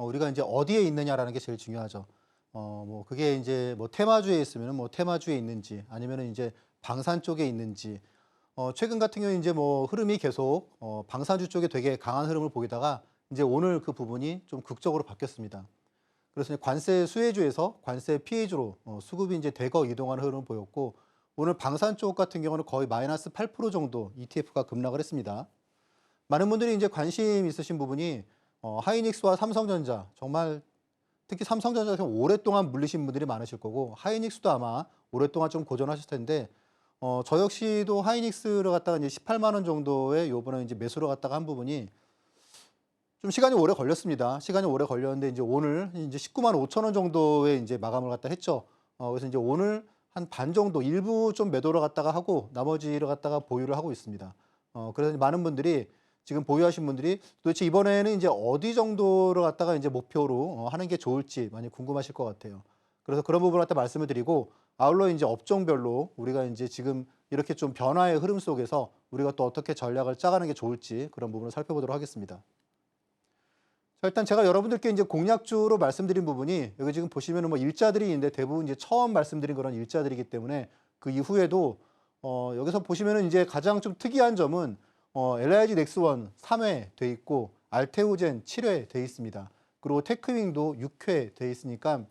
어, 우리가 이제 어디에 있느냐라는 게 제일 중요하죠. 어, 뭐 그게 이제 뭐 테마주에 있으면 뭐 테마주에 있는지 아니면은 이제 방산 쪽에 있는지 어, 최근 같은 경우에 이제 뭐 흐름이 계속 어, 방산주 쪽에 되게 강한 흐름을 보이다가 이제 오늘 그 부분이 좀 극적으로 바뀌었습니다. 그래서 관세 수혜주에서 관세 피해주로 어, 수급이 이제 대거 이동하는 흐름을 보였고 오늘 방산 쪽 같은 경우는 거의 마이너스 8% 정도 ETF가 급락을 했습니다. 많은 분들이 이제 관심 있으신 부분이 어, 하이닉스와 삼성전자 정말 특히 삼성전자 같은 오랫동안 물리신 분들이 많으실 거고 하이닉스도 아마 오랫동안 좀 고전하실 텐데 어, 저 역시도 하이닉스를 갖다가 이제 18만 원 정도의 요번에 이제 매수를 갖다가 한 부분이 좀 시간이 오래 걸렸습니다. 시간이 오래 걸렸는데 이제 오늘 이제 19만 5천 원 정도의 이제 마감을 갖다 했죠. 어, 그래서 이제 오늘 한 반 정도 일부 좀 매도를 갖다가 하고 나머지를 갖다가 보유를 하고 있습니다. 어, 그래서 많은 분들이 지금 보유하신 분들이 도대체 이번에는 이제 어디 정도를 갖다가 이제 목표로 어, 하는 게 좋을지 많이 궁금하실 것 같아요. 그래서 그런 부분을 갖다 말씀을 드리고 아울러 이제 업종별로 우리가 이제 지금 이렇게 좀 변화의 흐름 속에서 우리가 또 어떻게 전략을 짜가는 게 좋을지 그런 부분을 살펴보도록 하겠습니다. 자, 일단 제가 여러분들께 이제 공략주로 말씀드린 부분이 여기 지금 보시면은 뭐 일자들이 있는데 대부분 이제 처음 말씀드린 그런 일자들이기 때문에 그 이후에도 어, 여기서 보시면은 이제 가장 좀 특이한 점은 어, LIG 넥스원 3회 돼 있고 알테오젠 7회 돼 있습니다. 그리고 테크윙도 6회 돼 있으니까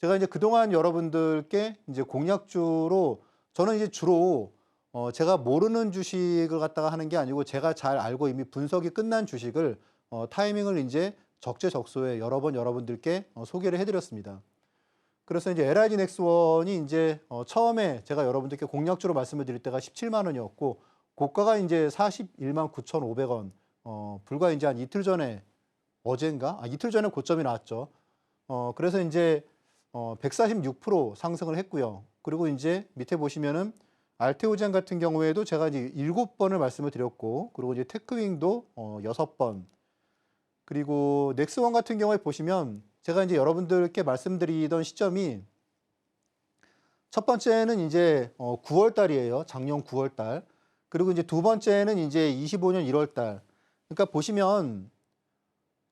제가 이제 그동안 여러분들께 이제 공략주로 저는 이제 주로 어, 제가 모르는 주식을 갖다가 하는 게 아니고 제가 잘 알고 이미 분석이 끝난 주식을 어, 타이밍을 이제 적재적소에 여러 번 여러분들께 어, 소개를 해드렸습니다. 그래서 이제 LIG 넥스원이 이제 어, 처음에 제가 여러분들께 공략주로 말씀을 드릴 때가 17만 원이었고 고가가 이제 41만 9,500원. 어, 불과 이제 한 이틀 전에 어젠가? 아, 이틀 전에 고점이 나왔죠. 어, 그래서 이제 어, 146% 상승을 했고요. 그리고 이제 밑에 보시면은 알테오젠 같은 경우에도 제가 이제 7번을 말씀을 드렸고, 그리고 이제 테크윙도 어, 6번. 그리고 넥스원 같은 경우에 보시면 제가 이제 여러분들께 말씀드리던 시점이 첫 번째는 이제 어, 9월 달이에요. 작년 9월 달. 그리고 이제 두 번째는 이제 25년 1월 달. 그러니까 보시면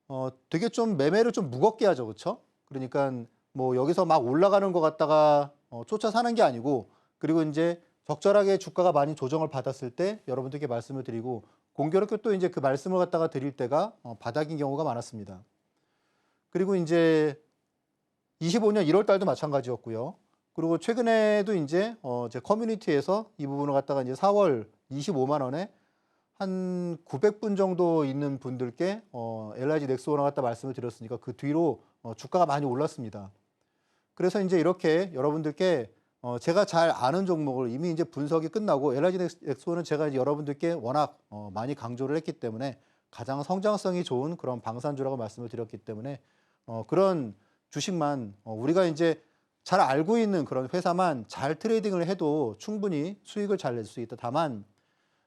어, 되게 좀 매매를 좀 무겁게 하죠. 그렇죠? 그러니까 뭐 여기서 막 올라가는 것 같다가 어, 쫓아 사는 게 아니고 그리고 이제 적절하게 주가가 많이 조정을 받았을 때 여러분들께 말씀을 드리고 공교롭게 또 이제 그 말씀을 갖다가 드릴 때가 어, 바닥인 경우가 많았습니다. 그리고 이제 25년 1월 달도 마찬가지였고요. 그리고 최근에도 이제 어, 제 커뮤니티에서 이 부분을 갖다가 이제 4월 25만 원에 한 900분 정도 있는 분들께 어, LIG 넥스원을 갖다 말씀을 드렸으니까 그 뒤로 어, 주가가 많이 올랐습니다. 그래서 이제 이렇게 여러분들께 어, 제가 잘 아는 종목을 이미 이제 분석이 끝나고 LIG 넥스원은 제가 여러분들께 워낙 어, 많이 강조를 했기 때문에 가장 성장성이 좋은 그런 방산주라고 말씀을 드렸기 때문에 어, 그런 주식만 어, 우리가 이제 잘 알고 있는 그런 회사만 잘 트레이딩을 해도 충분히 수익을 잘 낼 수 있다. 다만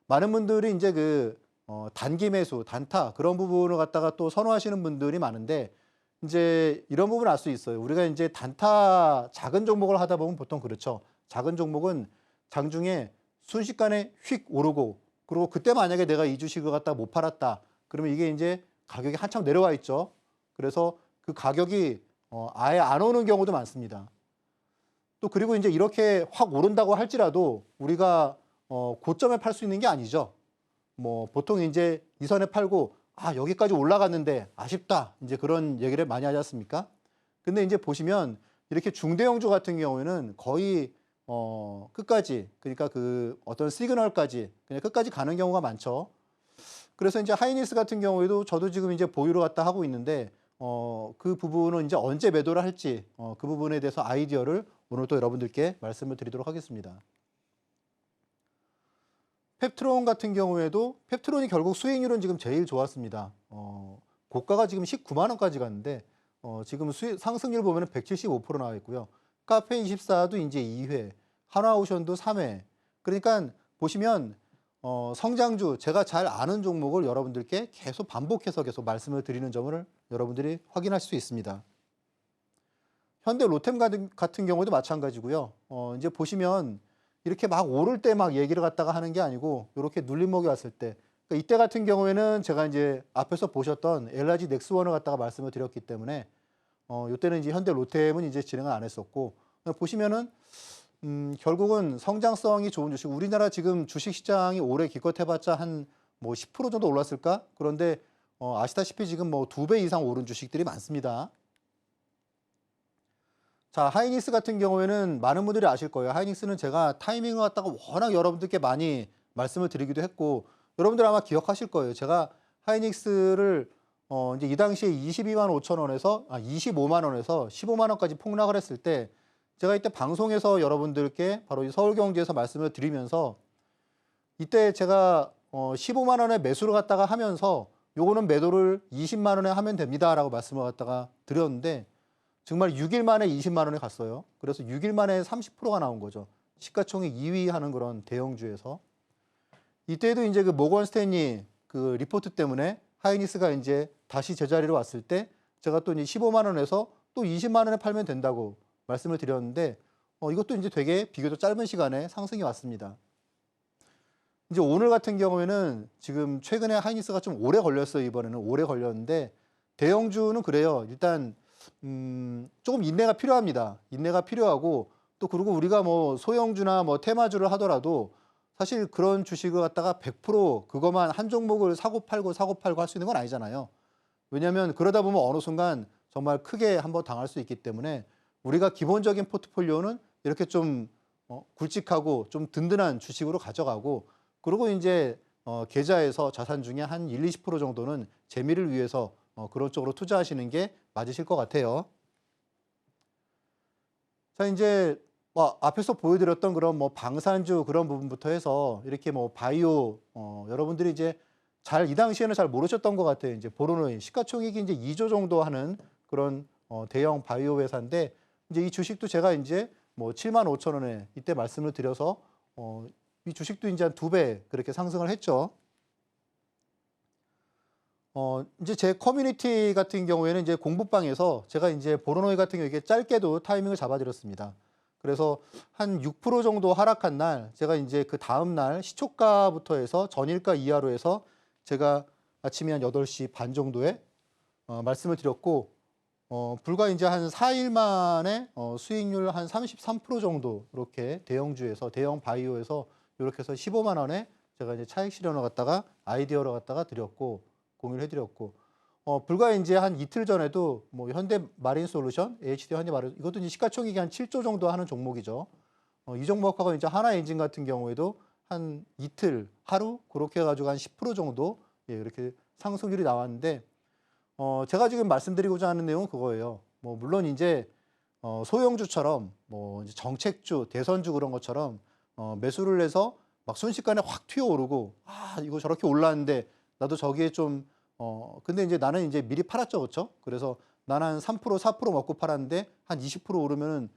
많은 분들이 이제 그 어, 단기 매수, 단타 그런 부분을 갖다가 또 선호하시는 분들이 많은데 이제 이런 부분 알 수 있어요. 우리가 이제 단타 작은 종목을 하다 보면 보통 그렇죠. 작은 종목은 장중에 순식간에 휙 오르고 그리고 그때 만약에 내가 이 주식을 갖다 못 팔았다. 그러면 이게 이제 가격이 한참 내려와 있죠. 그래서 그 가격이 어, 아예 안 오는 경우도 많습니다. 또 그리고 이제 이렇게 확 오른다고 할지라도 우리가 어, 고점에 팔 수 있는 게 아니죠. 뭐 보통 이제 이 선에 팔고 아 여기까지 올라갔는데 아쉽다 이제 그런 얘기를 많이 하지 않습니까? 근데 이제 보시면 이렇게 중대형주 같은 경우에는 거의 어, 끝까지 그러니까 그 어떤 시그널까지 그냥 끝까지 가는 경우가 많죠. 그래서 이제 하이닉스 같은 경우에도 저도 지금 이제 보유를 갖다 하고 있는데 어, 그 부분은 이제 언제 매도를 할지 어, 그 부분에 대해서 아이디어를 오늘 또 여러분들께 말씀을 드리도록 하겠습니다. 펩트론 같은 경우에도 펩트론이 결국 수익률은 지금 제일 좋았습니다. 어, 고가가 지금 19만 원까지 갔는데 어, 지금 수익, 상승률 보면 175% 나와 있고요. 카페24도 이제 2회, 한화오션도 3회. 그러니까 보시면 어, 성장주 제가 잘 아는 종목을 여러분들께 계속 반복해서 계속 말씀을 드리는 점을 여러분들이 확인할 수 있습니다. 현대 로템 같은, 같은 경우도 마찬가지고요. 어, 이제 보시면 이렇게 막 오를 때 막 얘기를 갖다가 하는 게 아니고 이렇게 눌림목이 왔을 때 그러니까 이때 같은 경우에는 제가 이제 앞에서 보셨던 LG 넥스원을 갖다가 말씀을 드렸기 때문에 어, 이때는 이제 현대 로템은 이제 진행을 안 했었고 보시면은 음, 결국은 성장성이 좋은 주식. 우리나라 지금 주식 시장이 올해 기껏 해봤자 한 뭐 10% 정도 올랐을까? 그런데 어, 아시다시피 지금 뭐 두 배 이상 오른 주식들이 많습니다. 자, 하이닉스 같은 경우에는 많은 분들이 아실 거예요. 하이닉스는 제가 타이밍을 갖다가 워낙 여러분들께 많이 말씀을 드리기도 했고, 여러분들 아마 기억하실 거예요. 제가 하이닉스를 어, 이제 이 당시에 22만 5천 원에서 아, 25만 원에서 15만 원까지 폭락을 했을 때 제가 이때 방송에서 여러분들께 바로 이 서울경제에서 말씀을 드리면서 이때 제가 어 15만 원에 매수를 갖다가 하면서 요거는 매도를 20만 원에 하면 됩니다라고 말씀을 갖다가 드렸는데 정말 6일 만에 20만 원에 갔어요. 그래서 6일 만에 30%가 나온 거죠. 시가총액 2위 하는 그런 대형주에서 이때도 이제 그 모건 스탠리 그 리포트 때문에 하이니스가 이제 다시 제자리로 왔을 때 제가 또 이제 15만 원에서 또 20만 원에 팔면 된다고 말씀을 드렸는데 어, 이것도 이제 되게 비교적 짧은 시간에 상승이 왔습니다. 이제 오늘 같은 경우에는 지금 최근에 하이니스가 좀 오래 걸렸어요. 이번에는 오래 걸렸는데 대형주는 그래요. 일단 음, 조금 인내가 필요합니다. 인내가 필요하고 또 그리고 우리가 뭐 소형주나 뭐 테마주를 하더라도 사실 그런 주식을 갖다가 100% 그것만 한 종목을 사고 팔고 사고 팔고 할 수 있는 건 아니잖아요. 왜냐하면 그러다 보면 어느 순간 정말 크게 한번 당할 수 있기 때문에 우리가 기본적인 포트폴리오는 이렇게 좀 어, 굵직하고 좀 든든한 주식으로 가져가고 그리고 이제 어, 계좌에서 자산 중에 한 1, 20% 정도는 재미를 위해서 어, 그런 쪽으로 투자하시는 게 맞으실 것 같아요. 자, 이제 뭐 앞에서 보여드렸던 그런 뭐 방산주 그런 부분부터 해서 이렇게 뭐 바이오 어, 여러분들이 이제 잘 이 당시에는 잘 모르셨던 것 같아요. 이제 보로노인 시가총액이 이제 2조 정도 하는 그런 어, 대형 바이오 회사인데 이제 이 주식도 제가 이제 뭐 7만 5천 원에 이때 말씀을 드려서 어, 이 주식도 이제 한 두 배 그렇게 상승을 했죠. 어, 이제 제 커뮤니티 같은 경우에는 이제 공부방에서 제가 이제 보로노이 같은 경우에 짧게도 타이밍을 잡아드렸습니다. 그래서 한 6% 정도 하락한 날 제가 이제 그 다음 날 시초가부터 해서 전일가 이하로 해서 제가 아침에 한 8시 반 정도에 어, 말씀을 드렸고 어, 불과 이제 한 4일 만에 어, 수익률 한 33% 정도 이렇게 대형주에서 대형 바이오에서 이렇게 해서 15만 원에 제가 이제 차익 실현을 갖다가 아이디어로 갖다가 드렸고 공유를 해드렸고 어, 불과 이제 한 이틀 전에도 뭐 현대 마린 솔루션, HD 현대 마린 이것도 이제 시가총액이 한 7조 정도 하는 종목이죠. 어, 이 종목하고 이제 하나 엔진 같은 경우에도 한 이틀, 하루 그렇게 해가지고 한 10% 정도 예, 이렇게 상승률이 나왔는데 어, 제가 지금 말씀드리고자 하는 내용은 그거예요. 뭐 물론 이제 어, 소형주처럼 뭐 이제 정책주, 대선주 그런 것처럼 어, 매수를 해서 막 순식간에 확 튀어오르고 아 이거 저렇게 올랐는데 나도 저기에 좀 어, 근데 이제 나는 이제 미리 팔았죠, 그렇죠? 그래서 나는 한 3%, 4% 먹고 팔았는데 한 20% 오르면은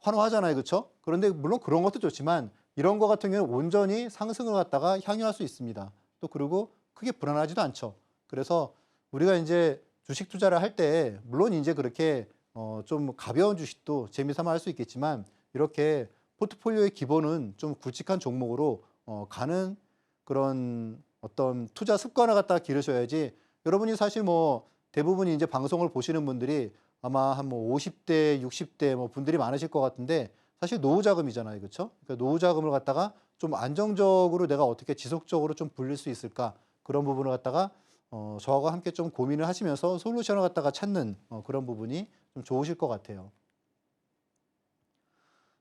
환호하잖아요, 그렇죠? 그런데 물론 그런 것도 좋지만 이런 거 같은 경우는 온전히 상승을 갖다가 향유할 수 있습니다. 또 그리고 크게 불안하지도 않죠. 그래서 우리가 이제 주식 투자를 할 때 물론 이제 그렇게 어, 좀 가벼운 주식도 재미삼아 할 수 있겠지만 이렇게 포트폴리오의 기본은 좀 굵직한 종목으로 어, 가는 그런 어떤 투자 습관을 갖다가 기르셔야지 여러분이 사실 뭐 대부분이 이제 방송을 보시는 분들이 아마 한 뭐 50대, 60대 뭐 분들이 많으실 것 같은데 사실 노후 자금이잖아요. 그렇죠? 그러니까 노후 자금을 갖다가 좀 안정적으로 내가 어떻게 지속적으로 좀 불릴 수 있을까? 그런 부분을 갖다가 어, 저하고 함께 좀 고민을 하시면서 솔루션을 갖다가 찾는 어, 그런 부분이 좀 좋으실 것 같아요.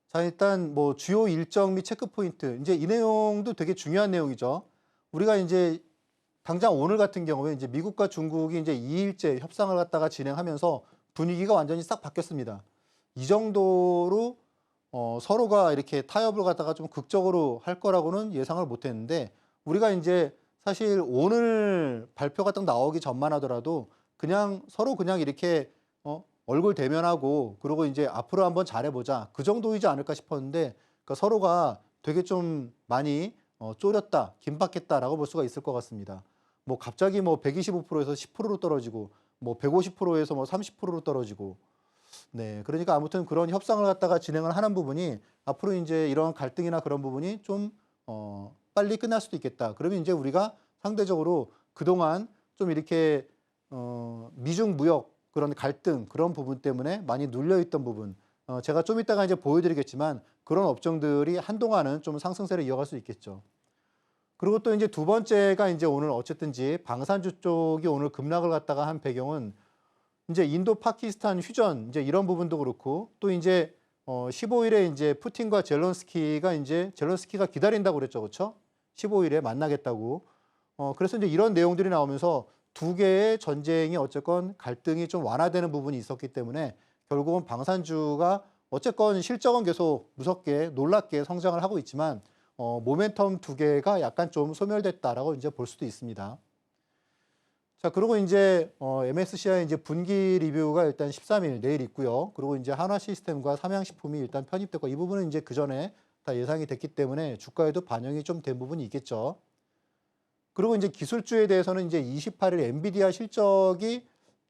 자, 일단 뭐 주요 일정 및 체크 포인트. 이제 이 내용도 되게 중요한 내용이죠. 우리가 이제 당장 오늘 같은 경우에 이제 미국과 중국이 이제 2일째 협상을 갖다가 진행하면서 분위기가 완전히 싹 바뀌었습니다. 이 정도로 어, 서로가 이렇게 타협을 갖다가 좀 극적으로 할 거라고는 예상을 못 했는데 우리가 이제 사실 오늘 발표가 딱 나오기 전만 하더라도 그냥 서로 그냥 이렇게 어, 얼굴 대면하고 그리고 이제 앞으로 한번 잘해보자 그 정도이지 않을까 싶었는데 그러니까 서로가 되게 좀 많이 어, 쪼렸다, 긴박했다라고 볼 수가 있을 것 같습니다. 뭐 갑자기 뭐 125%에서 10%로 떨어지고 뭐 150%에서 뭐 30%로 떨어지고 네, 그러니까 아무튼 그런 협상을 갖다가 진행을 하는 부분이 앞으로 이제 이런 갈등이나 그런 부분이 좀 어, 빨리 끝날 수도 있겠다. 그러면 이제 우리가 상대적으로 그동안 좀 이렇게 어, 미중 무역 그런 갈등 그런 부분 때문에 많이 눌려 있던 부분 어, 제가 좀 이따가 이제 보여드리겠지만 그런 업종들이 한동안은 좀 상승세를 이어갈 수 있겠죠. 그리고 또 이제 두 번째가 이제 오늘 어쨌든지 방산주 쪽이 오늘 급락을 갖다가 한 배경은 이제 인도 파키스탄 휴전 이제 이런 부분도 그렇고 또 이제 어 15일에 이제 푸틴과 젤런스키가 이제 젤런스키가 기다린다고 그랬죠. 그렇죠? 15일에 만나겠다고. 어 그래서 이제 이런 내용들이 나오면서 두 개의 전쟁이 어쨌건 갈등이 좀 완화되는 부분이 있었기 때문에 결국은 방산주가 어쨌건 실적은 계속 무섭게 놀랍게 성장을 하고 있지만 어, 모멘텀 두 개가 약간 좀 소멸됐다라고 이제 볼 수도 있습니다. 자, 그리고 이제 어, MSCI 이제 분기 리뷰가 일단 13일 내일 있고요. 그리고 이제 한화 시스템과 삼양식품이 일단 편입됐고 이 부분은 이제 그 전에 다 예상이 됐기 때문에 주가에도 반영이 좀 된 부분이 있겠죠. 그리고 이제 기술주에 대해서는 이제 28일 엔비디아 실적이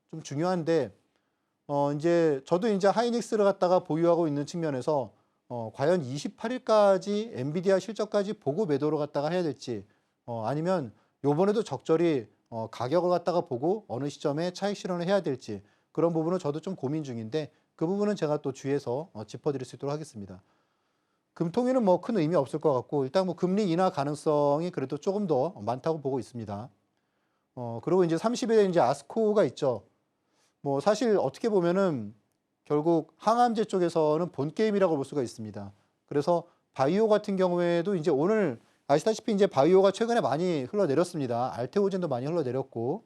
좀 중요한데 어 이제 저도 이제 하이닉스를 갖다가 보유하고 있는 측면에서 어 과연 28일까지 엔비디아 실적까지 보고 매도를 갖다가 해야 될지 어 아니면 요번에도 적절히 어 가격을 갖다가 보고 어느 시점에 차익 실현을 해야 될지 그런 부분은 저도 좀 고민 중인데 그 부분은 제가 또 주의해서 어 짚어드릴 수 있도록 하겠습니다. 금통위는 뭐 큰 의미 없을 것 같고 일단 뭐 금리 인하 가능성이 그래도 조금 더 많다고 보고 있습니다. 어 그리고 이제 30일에 이제 아스코가 있죠. 뭐 사실 어떻게 보면은 결국 항암제 쪽에서는 본 게임이라고 볼 수가 있습니다. 그래서 바이오 같은 경우에도 이제 오늘 아시다시피 이제 바이오가 최근에 많이 흘러내렸습니다. 알테오젠도 많이 흘러내렸고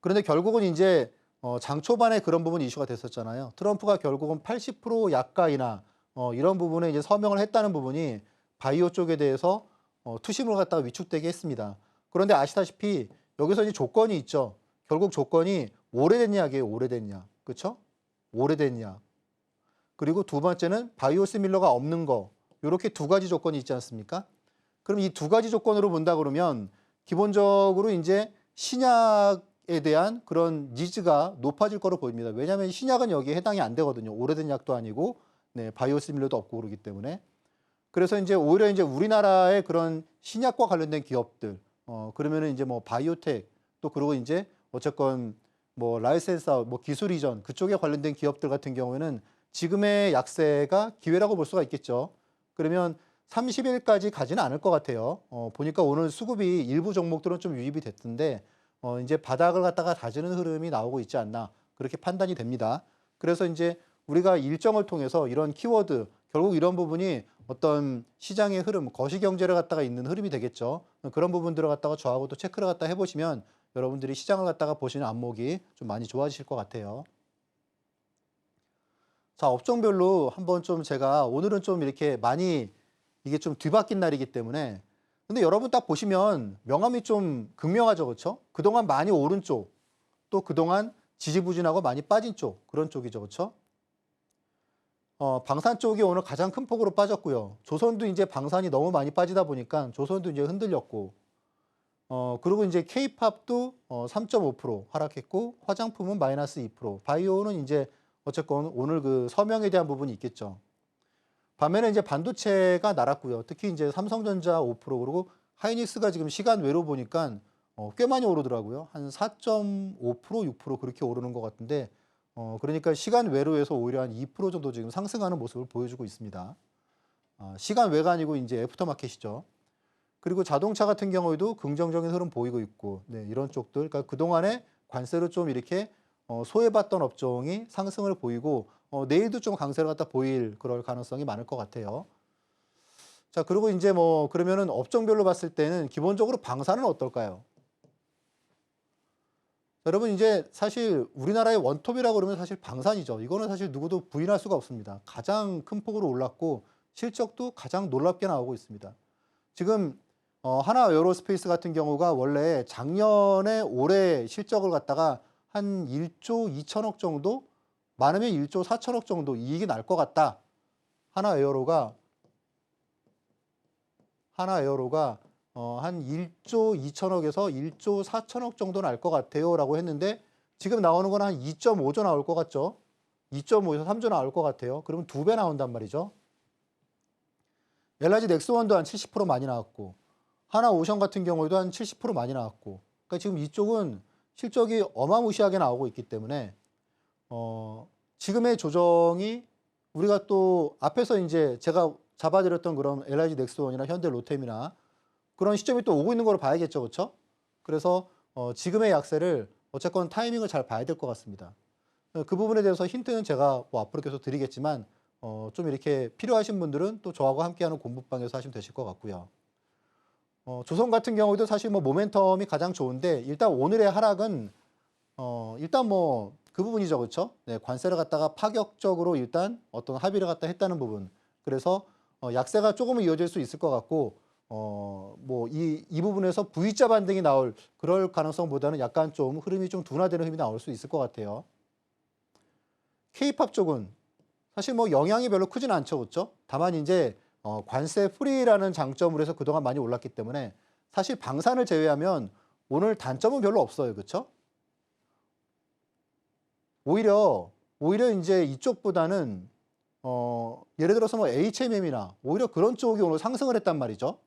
그런데 결국은 이제 어, 장 초반에 그런 부분이 이슈가 됐었잖아요. 트럼프가 결국은 80% 약가 인하 어, 이런 부분에 이제 서명을 했다는 부분이 바이오 쪽에 대해서 어, 투심을 갖다가 위축되게 했습니다. 그런데 아시다시피 여기서 이제 조건이 있죠. 결국 조건이 오래된 약이에요. 오래된 약. 그렇죠? 오래된 약. 그리고 두 번째는 바이오시밀러가 없는 거. 이렇게 두 가지 조건이 있지 않습니까? 그럼 이 두 가지 조건으로 본다 그러면 기본적으로 이제 신약에 대한 그런 니즈가 높아질 거로 보입니다. 왜냐하면 신약은 여기에 해당이 안 되거든요. 오래된 약도 아니고 네, 바이오시밀러도 없고 그러기 때문에. 그래서 이제 오히려 이제 우리나라의 그런 신약과 관련된 기업들, 어, 그러면은 이제 뭐 바이오텍 또 그리고 이제 어쨌건 뭐 라이센스, 뭐 기술 이전 그쪽에 관련된 기업들 같은 경우에는 지금의 약세가 기회라고 볼 수가 있겠죠. 그러면 30일까지 가지는 않을 것 같아요. 어, 보니까 오늘 수급이 일부 종목들은 좀 유입이 됐던데 어, 이제 바닥을 갖다가 다지는 흐름이 나오고 있지 않나 그렇게 판단이 됩니다. 그래서 이제 우리가 일정을 통해서 이런 키워드 결국 이런 부분이 어떤 시장의 흐름, 거시경제를 갖다가 있는 흐름이 되겠죠. 그런 부분들을 갖다가 저하고 또 체크를 갖다 해보시면 여러분들이 시장을 갖다가 보시는 안목이 좀 많이 좋아지실 것 같아요. 자, 업종별로 한번 좀 제가 오늘은 좀 이렇게 많이 이게 좀 뒤바뀐 날이기 때문에 근데 여러분 딱 보시면 명암이 좀 극명하죠. 그렇죠? 그동안 많이 오른 쪽, 또 그동안 지지부진하고 많이 빠진 쪽, 그런 쪽이죠. 그렇죠? 어, 방산 쪽이 오늘 가장 큰 폭으로 빠졌고요. 조선도 이제 방산이 너무 많이 빠지다 보니까 조선도 이제 흔들렸고, 어, 그리고 이제 케이팝도 어, 3.5% 하락했고, 화장품은 마이너스 2%, 바이오는 이제 어쨌건 오늘 그 서명에 대한 부분이 있겠죠. 반면에 이제 반도체가 날았고요. 특히 이제 삼성전자 5% 그리고 하이닉스가 지금 시간 외로 보니까 어, 꽤 많이 오르더라고요. 한 4.5% 6% 그렇게 오르는 것 같은데 어, 그러니까 시간 외로에서 오히려 한 2% 정도 지금 상승하는 모습을 보여주고 있습니다. 아, 시간 외가 아니고 이제 애프터마켓이죠. 그리고 자동차 같은 경우에도 긍정적인 흐름 보이고 있고, 네, 이런 쪽들. 그러니까 그동안에 관세를 좀 이렇게 어, 소외받던 업종이 상승을 보이고, 어, 내일도 좀 강세를 갖다 보일 그럴 가능성이 많을 것 같아요. 자, 그리고 이제 뭐, 그러면은 업종별로 봤을 때는 기본적으로 방사는 어떨까요? 여러분 이제 사실 우리나라의 원톱이라고 그러면 사실 방산이죠. 이거는 사실 누구도 부인할 수가 없습니다. 가장 큰 폭으로 올랐고 실적도 가장 놀랍게 나오고 있습니다. 지금 어, 하나 에어로스페이스 같은 경우가 원래 작년에 올해 실적을 갖다가 한 1조 2천억 정도 많으면 1조 4천억 정도 이익이 날 것 같다. 하나 에어로가 하나 에어로가 어, 한 1조 2천억에서 1조 4천억 정도 날 것 같아요. 라고 했는데 지금 나오는 건 한 2.5조 나올 것 같죠? 2.5에서 3조 나올 것 같아요. 그러면 두 배 나온단 말이죠. 엘라지 넥스원도 한 70% 많이 나왔고 하나 오션 같은 경우에도 한 70% 많이 나왔고, 그러니까 지금 이쪽은 실적이 어마무시하게 나오고 있기 때문에 어, 지금의 조정이 우리가 또 앞에서 이제 제가 잡아드렸던 그런 LIG 넥스원이나 현대 로템이나 그런 시점이 또 오고 있는 걸로 봐야겠죠, 그렇죠? 그래서 어, 지금의 약세를 어쨌건 타이밍을 잘 봐야 될 것 같습니다. 어, 그 부분에 대해서 힌트는 제가 뭐 앞으로 계속 드리겠지만 어, 좀 이렇게 필요하신 분들은 또 저하고 함께하는 공부방에서 하시면 되실 것 같고요. 어, 조선 같은 경우도 사실 뭐 모멘텀이 가장 좋은데 일단 오늘의 하락은 어, 일단 뭐 그 부분이죠, 그렇죠? 네, 관세를 갖다가 파격적으로 일단 어떤 합의를 갖다 했다는 부분. 그래서 어, 약세가 조금은 이어질 수 있을 것 같고 어, 뭐 이 이 부분에서 V자 반등이 나올 그럴 가능성보다는 약간 좀 흐름이 좀 둔화되는 흐름이 나올 수 있을 것 같아요. K-팝 쪽은 사실 뭐 영향이 별로 크진 않죠, 그렇죠? 다만 이제 어, 관세 프리라는 장점으로 해서 그동안 많이 올랐기 때문에 사실 방산을 제외하면 오늘 단점은 별로 없어요, 그렇죠? 오히려 오히려 이제 이쪽보다는 어, 예를 들어서 뭐 HMM이나 오히려 그런 쪽이 오늘 상승을 했단 말이죠.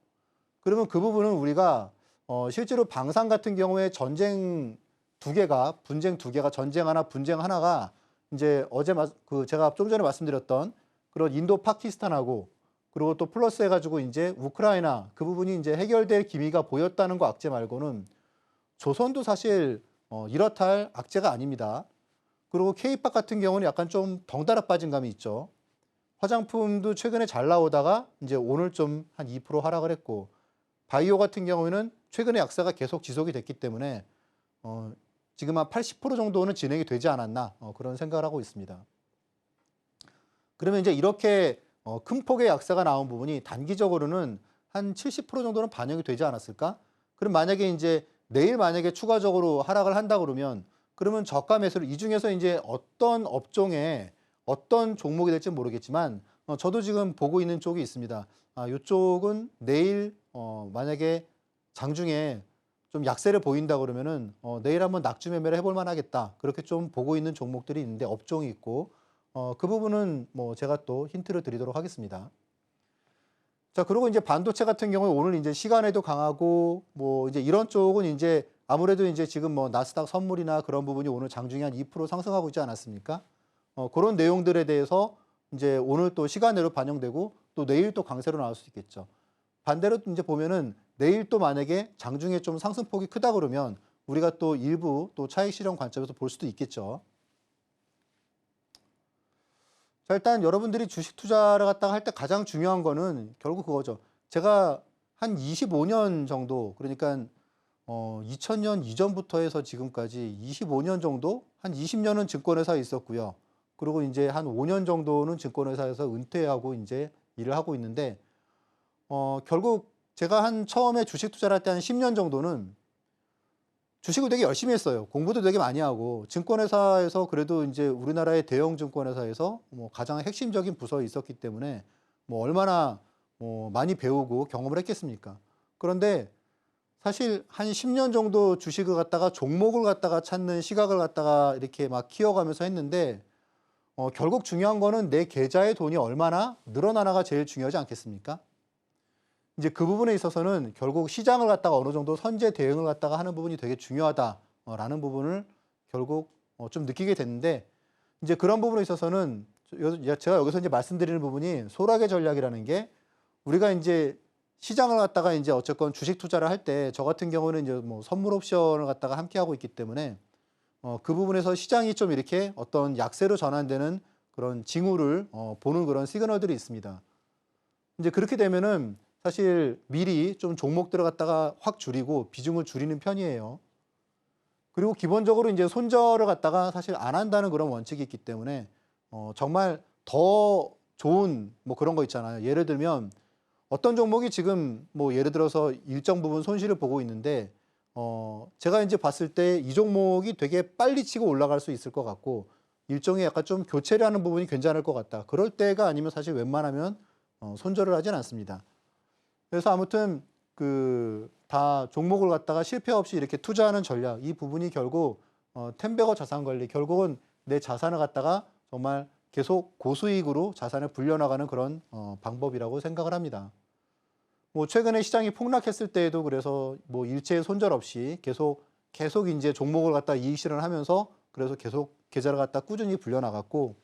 그러면 그 부분은 우리가 어, 실제로 방산 같은 경우에 전쟁 두 개가 분쟁 두 개가 전쟁 하나 분쟁 하나가 이제 어제 마, 그 제가 좀 전에 말씀드렸던 그런 인도 파키스탄하고 그리고 또 플러스 해가지고 이제 우크라이나 그 부분이 이제 해결될 기미가 보였다는 거 악재 말고는 조선도 사실 어, 이렇다 할 악재가 아닙니다. 그리고 K팝 같은 경우는 약간 좀 덩달아 빠진 감이 있죠. 화장품도 최근에 잘 나오다가 이제 오늘 좀 한 2% 하락을 했고 바이오 같은 경우에는 최근에 약세가 계속 지속이 됐기 때문에 어, 지금 한 80% 정도는 진행이 되지 않았나 어, 그런 생각을 하고 있습니다. 그러면 이제 이렇게 어, 큰 폭의 약세가 나온 부분이 단기적으로는 한 70% 정도는 반영이 되지 않았을까? 그럼 만약에 이제 내일 만약에 추가적으로 하락을 한다 그러면 그러면 저가 매수를 이 중에서 이제 어떤 업종에 어떤 종목이 될지 모르겠지만 어, 저도 지금 보고 있는 쪽이 있습니다. 아, 이쪽은 내일 어, 만약에 장중에 좀 약세를 보인다 그러면은 어, 내일 한번 낙주 매매를 해볼 만하겠다. 그렇게 좀 보고 있는 종목들이 있는데 업종이 있고 어, 그 부분은 뭐 제가 또 힌트를 드리도록 하겠습니다. 자, 그리고 이제 반도체 같은 경우에 오늘 이제 시간에도 강하고 뭐 이제 이런 쪽은 이제 아무래도 이제 지금 뭐 나스닥 선물이나 그런 부분이 오늘 장중에 한 2% 상승하고 있지 않았습니까? 어, 그런 내용들에 대해서 이제 오늘 또 시간으로 반영되고 또 내일 또 강세로 나올 수 있겠죠. 반대로 이제 보면은 내일 또 만약에 장중에 좀 상승폭이 크다 그러면 우리가 또 일부 또 차익 실현 관점에서 볼 수도 있겠죠. 자, 일단 여러분들이 주식 투자를 갖다가 할 때 가장 중요한 거는 결국 그거죠. 제가 한 25년 정도, 그러니까 어, 2000년 이전부터 해서 지금까지 25년 정도, 한 20년은 증권회사에 있었고요. 그리고 이제 한 5년 정도는 증권회사에서 은퇴하고 이제 일을 하고 있는데, 어, 결국 제가 한 처음에 주식 투자를 할 때 한 10년 정도는 주식을 되게 열심히 했어요. 공부도 되게 많이 하고 증권회사에서 그래도 이제 우리나라의 대형 증권회사에서 뭐 가장 핵심적인 부서에 있었기 때문에 뭐 얼마나 뭐 많이 배우고 경험을 했겠습니까? 그런데 사실 한 10년 정도 주식을 갖다가 종목을 갖다가 찾는 시각을 갖다가 이렇게 막 키워가면서 했는데 어, 결국 중요한 거는 내 계좌의 돈이 얼마나 늘어나나가 제일 중요하지 않겠습니까? 이제 그 부분에 있어서는 결국 시장을 갖다가 어느 정도 선제 대응을 갖다가 하는 부분이 되게 중요하다라는 부분을 결국 어, 좀 느끼게 됐는데 이제 그런 부분에 있어서는 여- 제가 여기서 이제 말씀드리는 부분이 소락의 전략이라는 게 우리가 이제 시장을 갖다가 이제 어쨌건 주식 투자를 할 때 저 같은 경우는 이제 뭐 선물 옵션을 갖다가 함께 하고 있기 때문에 어, 그 부분에서 시장이 좀 이렇게 어떤 약세로 전환되는 그런 징후를 어, 보는 그런 시그널들이 있습니다. 이제 그렇게 되면은 사실 미리 좀 종목들을 갖다가 확 줄이고 비중을 줄이는 편이에요. 그리고 기본적으로 이제 손절을 갖다가 사실 안 한다는 그런 원칙이 있기 때문에 어, 정말 더 좋은 뭐 그런 거 있잖아요. 예를 들면 어떤 종목이 지금 뭐 예를 들어서 일정 부분 손실을 보고 있는데 어, 제가 이제 봤을 때 이 종목이 되게 빨리 치고 올라갈 수 있을 것 같고 일종의 약간 좀 교체를 하는 부분이 괜찮을 것 같다. 그럴 때가 아니면 사실 웬만하면 어, 손절을 하진 않습니다. 그래서 아무튼 그 다 종목을 갖다가 실패 없이 이렇게 투자하는 전략 이 부분이 결국 어, 템베거 자산 관리 결국은 내 자산을 갖다가 정말 계속 고수익으로 자산을 불려나가는 그런 어, 방법이라고 생각을 합니다. 뭐 최근에 시장이 폭락했을 때에도 그래서 뭐 일체 손절 없이 계속 계속 이제 종목을 갖다 이익 실현을 하면서 그래서 계속 계좌를 갖다 꾸준히 불려 나갔고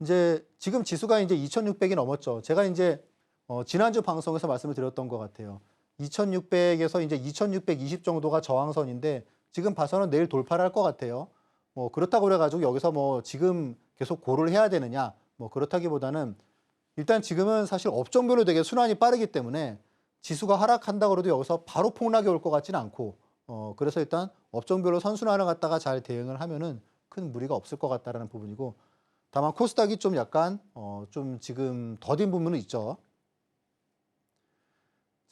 이제 지금 지수가 이제 2,600이 넘었죠. 제가 이제 어, 지난주 방송에서 말씀을 드렸던 것 같아요. 2,600에서 이제 2,620 정도가 저항선인데 지금 봐서는 내일 돌파를 할 것 같아요. 뭐 그렇다고 그래가지고 여기서 뭐 지금 계속 고를 해야 되느냐 뭐 그렇다기보다는 일단 지금은 사실 업종별로 되게 순환이 빠르기 때문에 지수가 하락한다고 해도 여기서 바로 폭락이 올 것 같지는 않고 어 그래서 일단 업종별로 선순환을 갖다가 잘 대응을 하면은 큰 무리가 없을 것 같다라는 부분이고 다만 코스닥이 좀 약간 어 좀 지금 더딘 부분은 있죠.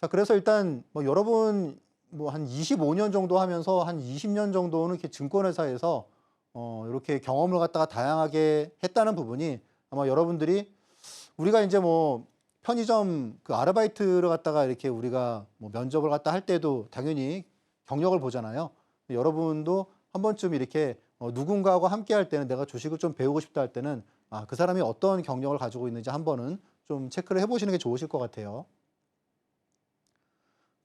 자 그래서 일단 뭐 여러분 뭐 한 25년 정도 하면서 한 20년 정도는 이렇게 증권회사에서 어 이렇게 경험을 갖다가 다양하게 했다는 부분이 아마 여러분들이 우리가 이제 뭐 편의점 그 아르바이트를 갖다가 이렇게 우리가 뭐 면접을 갖다 할 때도 당연히 경력을 보잖아요. 여러분도 한 번쯤 이렇게 어 누군가하고 함께 할 때는 내가 주식을 좀 배우고 싶다 할 때는 아, 그 사람이 어떤 경력을 가지고 있는지 한 번은 좀 체크를 해보시는 게 좋으실 것 같아요.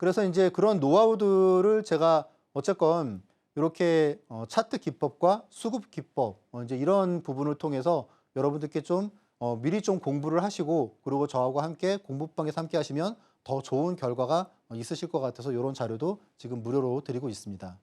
그래서 이제 그런 노하우들을 제가 어쨌건 이렇게 어, 차트 기법과 수급 기법 어, 이제 이런 부분을 통해서 여러분들께 좀 어, 미리 좀 공부를 하시고 그리고 저하고 함께 공부방에서 함께 하시면 더 좋은 결과가 어, 있으실 것 같아서 이런 자료도 지금 무료로 드리고 있습니다.